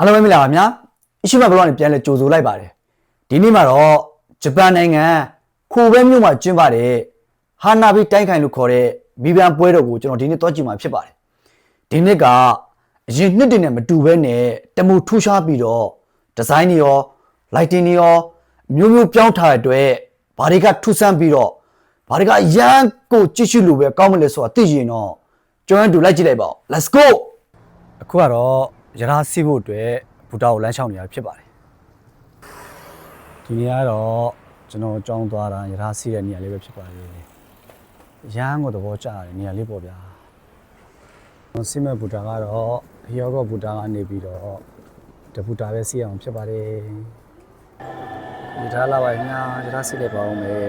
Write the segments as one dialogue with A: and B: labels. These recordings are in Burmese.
A: အားလုံးပဲမင်္ဂလာပါဗျာအရှိမဘလော့နဲ့ပြန်လဲကြိုဆိုလိုက်ပါတယ်ဒီနေ့မှာတော့ဂျပန်နိုင်ငံခိုဘဲမြို့မှာကျင်းပတဲ့ဟာနာဘီတိုင်းခိုင်လို့ခေါ်တဲ့မီဘန်ပွဲတော်ကိုကျွန်တော်ဒီနေ့သွားကြည့်မှာဖြစ်ပါတယ်ဒီနေ့ကအရင်နှစ်တင်နဲ့မတူဘဲနဲ့တမူထူးခြားပြီးတော့ဒီဇိုင်းတွေရော lighting တွေရောမျိုးမျိုးပြောင်းထားတဲ့အတွက်ဘာတွေကထူးဆန်းပြီးတော့ဘာတွေကရမ်းကိုကြည့်ရှုလို့ပဲကောင်းမလဲဆိုတာသိရင်တော့ကျွန်တော်တို့လိုက်ကြည့်လိုက်ပါဦး let's go အခုကတော့ ရထားစီးဖို့အတွက်ဘူတာကိုလမ်းလျှောက်နေတာဖြစ်ပါတယ်ဒီနေရာကတော့ကျွန်တော်ကြောင်းသွားတာရထားစီးတဲ့နေရာလေးပဲဖြစ်ပါတယ်ရမ်းကိုသဘောကျတဲ့နေရာလေးပေါ့ဗျာကျွန်တော်စီးမဲ့ဘူတာကတော့ဟီယောဂဘူတာကနေပြီးတော့တဘူတာပဲစီးအောင်ဖြစ်ပါတယ်ရထားလာပါညာရထားစီးလိုက်ပါဦးမယ်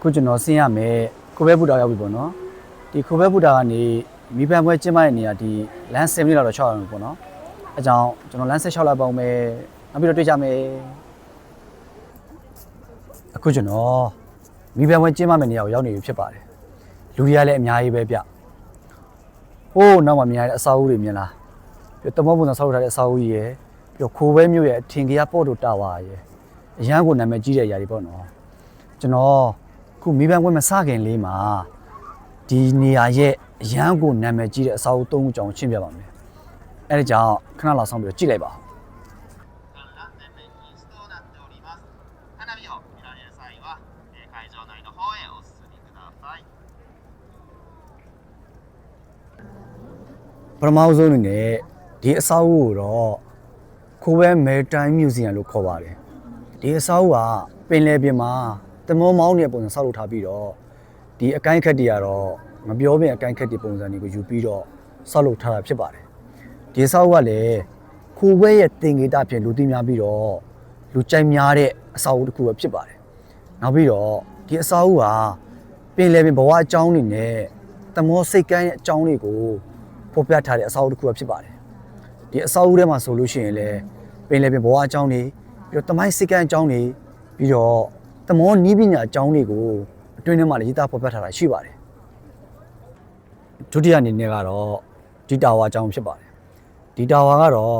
A: ခုကျွန်တော်ဆင်းရမယ်ကိုပဲဘူတာရောက်ပြီပေါ့နော်ဒီကိုပဲဘူတာကနေ မိဘပွဲကျင်းပတဲ့နေရာဒီလမ်း7မိနစ်လောက်တော့6အောင်ပေါ့နော်အဲကြောင့်ကျွန်တော်လမ်းဆက်6လိုက်ပါဦးမယ်နောက်ပြီးတော့တွေ့ကြမယ်အခုကျွန်တော်မိဘပွဲကျင်းပမယ့်နေရာကိုရောက်နေပြီဖြစ်ပါတယ်လူတွေကလည်းအများကြီးပဲဗျဟိုးနောက်မှာမြင်ရတဲ့အစာအုပ်တွေမြင်လားပြီးတော့တမောပုံစံဆောက်ထားတဲ့အစာအုပ်ကြီးရယ်ပြီးတော့ခိုးဘဲမျိုးရဲ့အထင်ကြီးပေါ့တို့တာဝါရယ်အရန်ကိုနာမည်ကြီးတဲ့ຢာတွေပေါ့နော်ကျွန်တော်ခုမိဘပွဲမစခင်လေးမှာဒီနေရာရဲ့ အရန်ကိုနာမည်ကြီးတဲ့အစာအုပ်၃ခုကြောင်းရှင်းပြပါမယ်။အဲဒါကြောင့်ခဏလာဆောင်ပြီးတော့ကြည့်လိုက်ပါပထမဆုံးအနေနဲ့ဒီအဆောက်အဦကိုတော့ခိုးဘဲမဲတိုင်းမြူဇီယံလို့ခေါ်ပါတယ်ဒီအဆောက်အဦကပင်လယ်ပြင်မှာတမောမောင်းနေတဲ့ပုံစံဆောက်လုပ်ထားပြီးတော့ဒီအကိုင်းခက်တီကတော့ မပြောပြင်အကိုင်းခက်တွေပုံစံတွေကိုယူပြီးတော့ဆောက်လုပ်ထားတာဖြစ်ပါတယ်။ဒီအစာအုပ်ကလည်းခိုးဘဲရဲ့တင်ကေတဖြင့်လူသိများပြီးတော့လူကြိုက်များတဲ့အစာအုပ်တစ်ခုပဲဖြစ်ပါတယ်။နောက်ပြီးတော့ဒီအစာအုပ်ဟာပင်လယ်ပင်ဘဝအကြောင်းတွေနဲ့တမောစိတ်ကမ်းရဲ့အကြောင်းတွေကိုဖော်ပြထားတဲ့အစာအုပ်တစ်ခုပဲဖြစ်ပါတယ်ဒီအစာအုပ်ထဲမှာဆိုလို့ရှိရင်လည်းပင်လယ်ပင်ဘဝအကြောင်းတွေပြီးတော့တမိုင်းစိတ်ကမ်းအကြောင်းတွေပြီးတော့တမောနီးပညာအကြောင်းတွေကိုအတွင်းထဲမှာလည်းရေးသားဖော်ပြထားတာရှိပါတယ် ဒုတိယအနေနဲ့ကတော့ဒီတာဝါအကြောင်းဖြစ်ပါတယ်ဒီတာဝါကတော့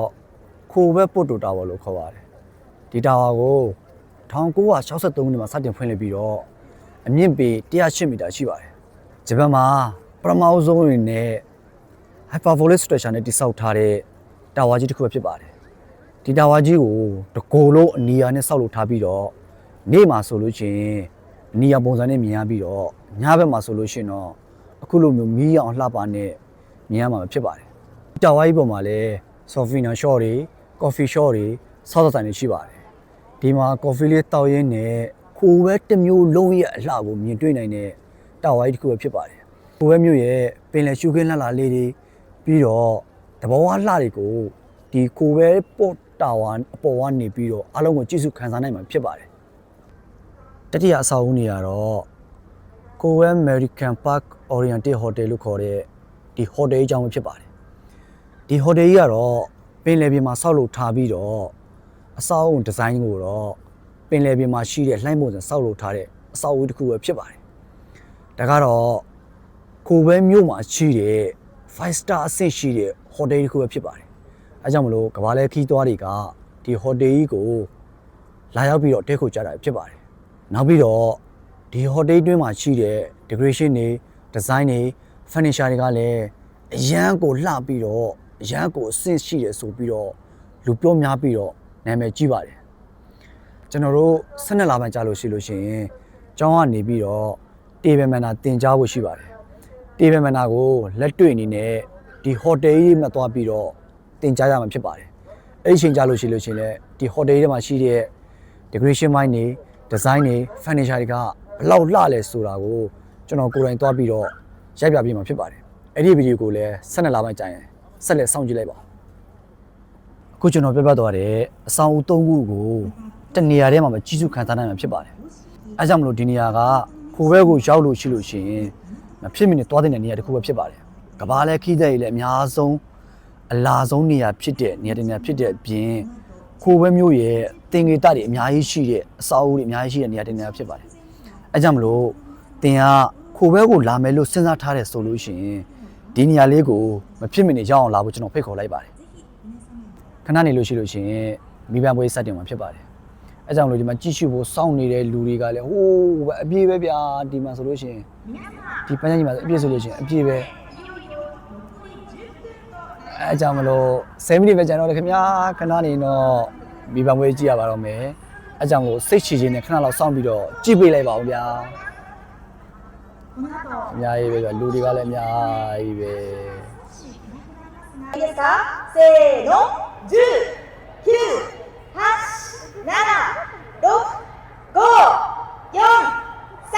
A: ခိုဘက်ပုတ်တိုတာဝါလို့ခေါ်ပါတယ်ဒီတာဝါကို1963ခုနှစ်မှာစတင်ဖွင့်လှစ်ပြီးတော့အမြင့်ပေ108မီတာရှိပါတယ်။ဂျပန်မှာပထမအဆုံးအနေနဲ့ hyperbolic structure နဲ့တိစောက်ထားတဲ့တာဝါကြီးတစ်ခုပဲဖြစ်ပါတယ်။ဒီတာဝါကြီးကိုတကိုယ်လုံးအနီယာနဲ့ဆောက်လုပ်ထားပြီးတော့နေ့မှာဆိုလို့ရှိရင်အနီယာပုံစံနဲ့မြင်ရပြီးတော့ညဘက်မှာဆိုလို့ရှိရင်တော့ အခုလိုမျိုးမီးရောင်လှပနဲ့မြင်ရမှာဖြစ်ပါတယ်။တာဝါကြီးပေါ်မှာလည်း software shop တွေ coffee shop တွေစောက်ဆိုင်တွေရှိပါတယ်ဒီမှာကော်ဖီလေးတောက်ရင်းနဲ့ခိုးပဲတစ်မျိုးလုံးရဲ့အလှကိုမြင်တွေ့နိုင်တဲ့တာဝါကြီးတစ်ခုပဲဖြစ်ပါတယ်။ခိုးပဲမျိုးရဲ့ပင်လယ်ရှုခင်းလှလှလေးတွေပြီးတော့တဘောဝလှတွေကိုဒီခိုးပဲပေါ့တာဝါအပေါ်ကနေပြီးတော့အားလုံးကိုကြည့်စုခံစားနိုင်မှာဖြစ်ပါတယ်။တတိယအဆောက်အဦနေရတော့ကိုဝဲ American Park Oriental Hotel လို့ခေါ်တဲ့ဒီဟိုတယ်အကြောင်းပဲဖြစ်ပါတယ်။ဒီဟိုတယ်ကြီးကတော့ပင်လယ်ပြင်မှာဆောက်လုပ်ထားပြီးတော့အဆောက်အုံဒီဇိုင်းကိုတော့ပင်လယ်ပြင်မှာရှိတဲ့လှိုင်းပုံစံဆောက်လုပ်ထားတဲ့အဆောက်အဦတစ်ခုပဲဖြစ်ပါတယ်။ဒါကတော့ကိုပဲမြို့မှာရှိတဲ့ five star အဆင့်ရှိတဲ့ဟိုတယ်တစ်ခုပဲဖြစ်ပါတယ်။အဲကြောင့်မလို့ကဘာလဲခီးသွားတွေကဒီဟိုတယ်ကြီးကိုလာရောက်ပြီးတော့တဲခုကြတာဖြစ်ပါတယ်။နောက်ပြီးတော့ဒီဟိုတယ်တွင်းမှာရှိတဲ့ decoration တွေ design တွေ furniture တွေကလည်းအရန်ကိုလှပြီးတော့အရန်ကိုအဆင့်ရှိတယ်ဆိုပြီးတော့လူပြောများပြီးတော့နာမည်ကြီးပါတယ်ကျွန်တော်တို့12လပိုင်းကြာလို့ရှိလို့ရှိရင်ကျောင်းကနေပြီးတော့တေဘယ်မန်နာတင် जा ဖို့ရှိပါတယ်တေဘယ်မန်နာကိုလက်တွေ့အနေနဲ့ဒီဟိုတယ်ကြီးမှာသွားပြီးတော့တင် जा ရမှာဖြစ်ပါတယ်အဲ့ဒီအချိန်ကြာလို့ရှိလို့ရှိရင်လည်းဒီဟိုတယ်ကြီးထဲမှာရှိတဲ့ decoration ပိုင်းတွေ design တွေ furniture တွေကဘလောက်လှလဲဆိုတာကို ကျွန်တော်ကိုယ်တိုင်သွားပြီးတော့ရိုက်ပြပေးမှာဖြစ်ပါတယ်အဲ့ဒီဗီဒီယိုကိုလည်း12လပိုင်းကြာရင်ဆက်လက်စောင့်ကြည့်လိုက်ပါအခုကျွန်တော်ပြပြသွားတယ်အဆောင်အုပ်သုံးခုကိုတနေရာထဲမှာပဲကြီးစုခံစားနိုင်မှာဖြစ်ပါတယ်အဲကြောင့်မလို့ဒီနေရာကခိုဘဲကိုရောက်လို့ရှိလို့ရှိရင်မဖြစ်မနေသွားတဲ့နေရာတစ်ခုပဲဖြစ်ပါတယ်ကဘာလဲခီးတဲ့ကြီးလည်းအများဆုံးအလားဆုံးနေရာဖြစ်တဲ့နေရာတစ်နေရာဖြစ်တဲ့အပြင်ခိုဘဲမျိုးရဲ့တင်ငေတတွေအများကြီးရှိတဲ့အစာအုပ်တွေအများကြီးရှိတဲ့နေရာတစ်နေရာဖြစ်ပါတယ်အဲကြောင့်မလို့တင်က ခိုဘဲကိုလာမယ်လို့စဉ်းစားထားတယ်ဆိုလို့ရှိရင်ဒီနေရာလေးကိုမဖြစ်မနေရောက်အောင်လာဖို့ကျွန်တော်ဖိတ်ခေါ်လိုက်ပါတယ်ခဏနေလို့ရှိလို့ရှိရင်မိဘပွဲစတင်မှာဖြစ်ပါတယ်အဲကြောင့်လို့ဒီမှာကြည့်ရှုဖို့စောင့်နေတဲ့လူတွေကလည်းဟိုးပဲအပြည့်ပဲဗျာဒီမှာဆိုလို့ရှိရင်ဒီပန်းချင်ကြီးမှာဆိုအပြည့်ဆိုလို့ရှိရင်အပြည့်ပဲအဲကြောင့်မလို့7မိနစ်ပဲကြာတော့လေခင်ဗျာခဏနေတော့မိဘပွဲကြည့်ရပါတော့မယ်အဲကြောင့်လို့စိတ်ချချင်းနဲ့ခဏလောက်စောင့်ပြီးတော့ကြည့်ပေးလိုက်ပါဦးဗျာ အများကြီးပဲဗျလူတွေကလည်းအများကြီးပဲ
B: 알겠어? 세노 두, 큐, 하시, 나나, 로, 고, 영,
A: 산,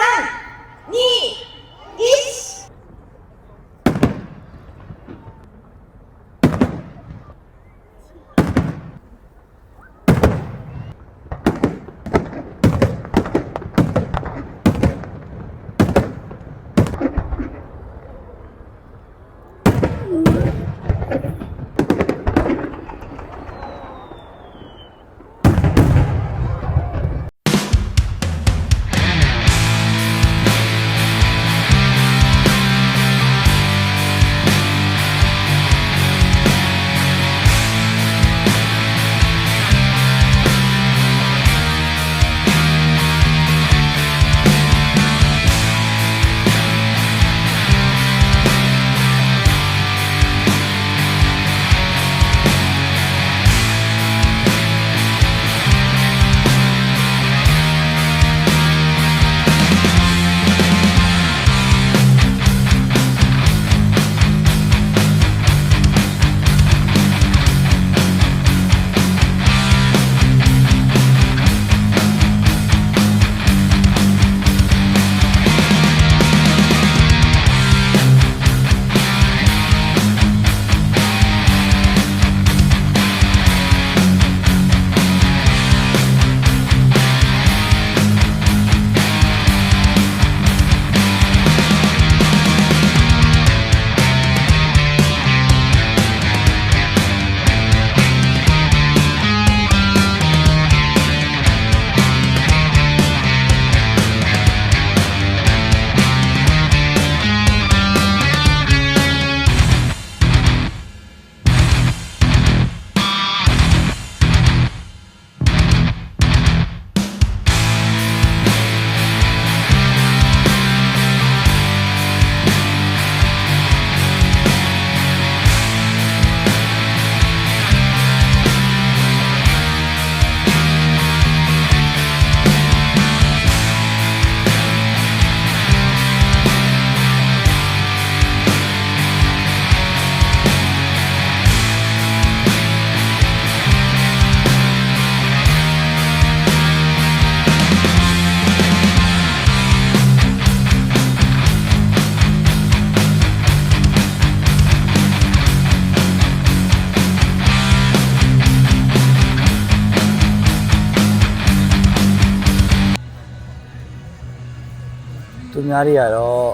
A: များတွေကတော့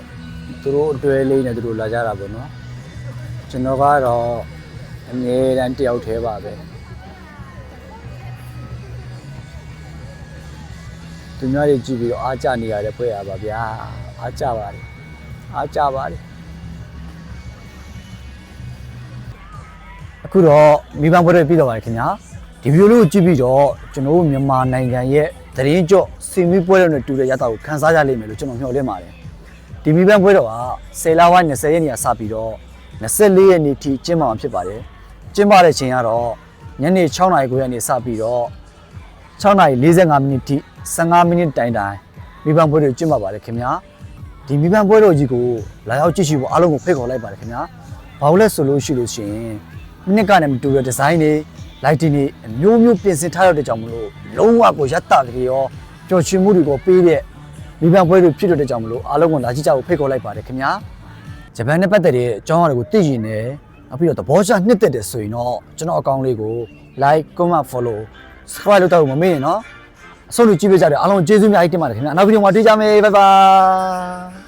A: သူတို့အတွဲလေးနဲ့သူတို့လာကြတာပေါ့နော်ကျွန်တော်ကတော့အငြင်းတန်းတယောက်တည်းပါပဲသူများတွေကြည့်ပြီးတော့အားကြနေရတဲ့ဖွဲ့ရပါဗျာအားကြပါတယ်အားကြပါတယ်အခုတော့မိဘဖွဲ့တွေပြီးတော့ပါတယ်ခင်ဗျာဒီဗီဒီယိုလေးကိုကြည့်ပြီးတော့ကျွန်တော်တို့မြန်မာနိုင်ငံရဲ့ သတင်းကြော့စီမီပွဲတော်နဲ့တူတဲ့ရတာကိုခန်းစားကြလိမ့်မယ်လို့ကျွန်တော်မျှော်လင့်ပါတယ်ဒီမီဘန်ပွဲတော်က10လဝ20ရက်နေ့ကစပြီးတော့24ရက်နေ့ထိကျင်းပမှာဖြစ်ပါတယ်။ကျင်းပတဲ့ချိန်ကတော့ညနေ6နာရီ9ရက်နေ့စပြီးတော့6နာရီ45မိနစ်ထိ15မိနစ်တိုင်တိုင်မီဘန်ပွဲတော်ကျင်းပပါတယ်ခင်ဗျာ။ဒီမီဘန်ပွဲတော်ကြီးကိုလာရောက်ကြည့်ရှုဖို့အားလုံးကိုဖိတ်ခေါ်လိုက်ပါတယ်ခင်ဗျာ။ဘာလို့လဲဆိုလို့ရှိလို့ရှိရင်မိနစ်ကနေမတူတဲ့ဒီဇိုင်းတွေ lighting တွေအမျိုးမျိုးပြင်ဆင်ထားရတဲ့ကြောင့်မလို့လုံးဝကိုရတ္တကလေးရောပျော်ရွှင်မှုတွေကိုပေးတဲ့မိဘပွဲတွေဖြစ်တဲ့ကြောင့်မလို့အားလုံးကိုလာကြည့်ကြဖို့ဖိတ်ခေါ်လိုက်ပါတယ်ခင်ဗျာဂျပန်နဲ့ပတ်သက်တဲ့အကြောင်းအရာတွေကိုသိရင်လည်းနောက်ပြီးတော့သဘောကျနှစ်သက်တယ်ဆိုရင်တော့ကျွန်တော်အကောင့်လေးကို like comment follow subscribe လုပ်တော့မမေ့နဲ့နော်အဆုံးလို့ကြည့်ပေးကြတယ်အားလုံးကျေးဇူးအများကြီးတင်ပါတယ်ခင်ဗျာနောက်ဗီဒီယိုမှာတွေ့ကြမယ် bye bye